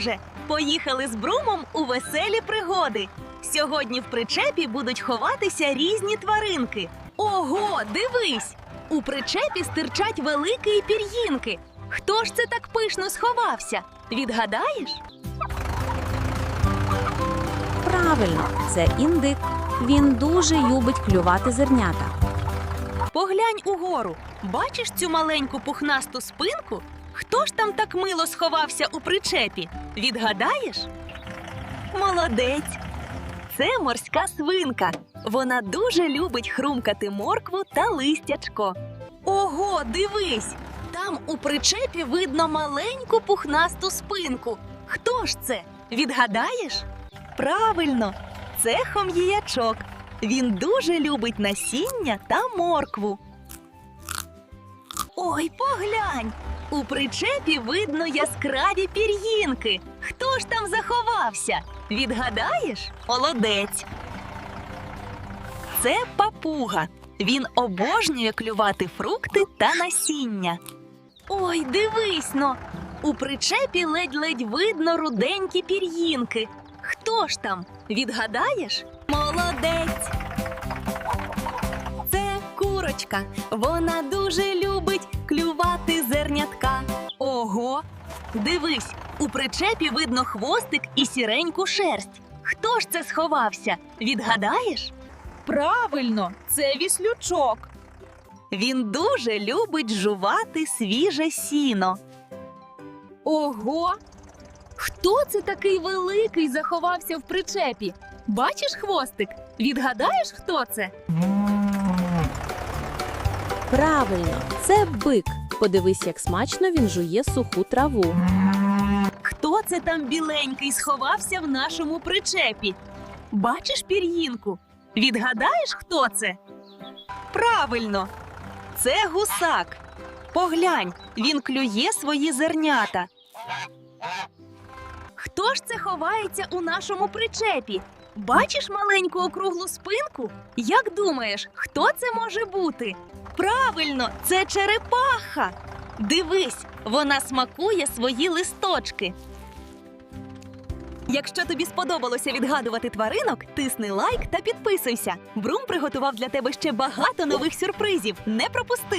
друже! Поїхали з брумом у веселі пригоди. Сьогодні в причепі будуть ховатися різні тваринки. Ого, дивись! У причепі стирчать великі пір'їнки. Хто ж це так пишно сховався? Відгадаєш? Правильно, це індик. Він дуже любить клювати зернята. Поглянь угору. Бачиш цю маленьку пухнасту спинку? Хто ж там так мило сховався у причепі? Відгадаєш? Молодець. Це морська свинка. Вона дуже любить хрумкати моркву та листячко. Ого, дивись! Там у причепі видно маленьку пухнасту спинку. Хто ж це? Відгадаєш? Правильно, це хом'їячок. Він дуже любить насіння та моркву. Ой, поглянь! У причепі видно яскраві пір'їнки. Хто ж там заховався? Відгадаєш? Молодець. Це папуга. Він обожнює клювати фрукти та насіння. Ой, дивись но! У причепі ледь-ледь видно руденькі пір'їнки. Хто ж там? Відгадаєш? Молодець. Це курочка. Вона дуже любить Дивись, у причепі видно хвостик і сіреньку шерсть. Хто ж це сховався? Відгадаєш? Правильно, це віслючок. Він дуже любить жувати свіже сіно. Ого! Хто це такий великий заховався в причепі? Бачиш хвостик? Відгадаєш, хто це? Правильно, це бик. Подивись, як смачно він жує суху траву. Хто це там біленький сховався в нашому причепі? Бачиш пір'їнку? Відгадаєш, хто це? Правильно, це гусак. Поглянь, він клює свої зернята. Хто ж це ховається у нашому причепі? Бачиш маленьку округлу спинку? Як думаєш, хто це може бути? Правильно, це черепаха. Дивись, вона смакує свої листочки. Якщо тобі сподобалося відгадувати тваринок, тисни лайк та підписуйся. Брум приготував для тебе ще багато нових сюрпризів. Не пропусти!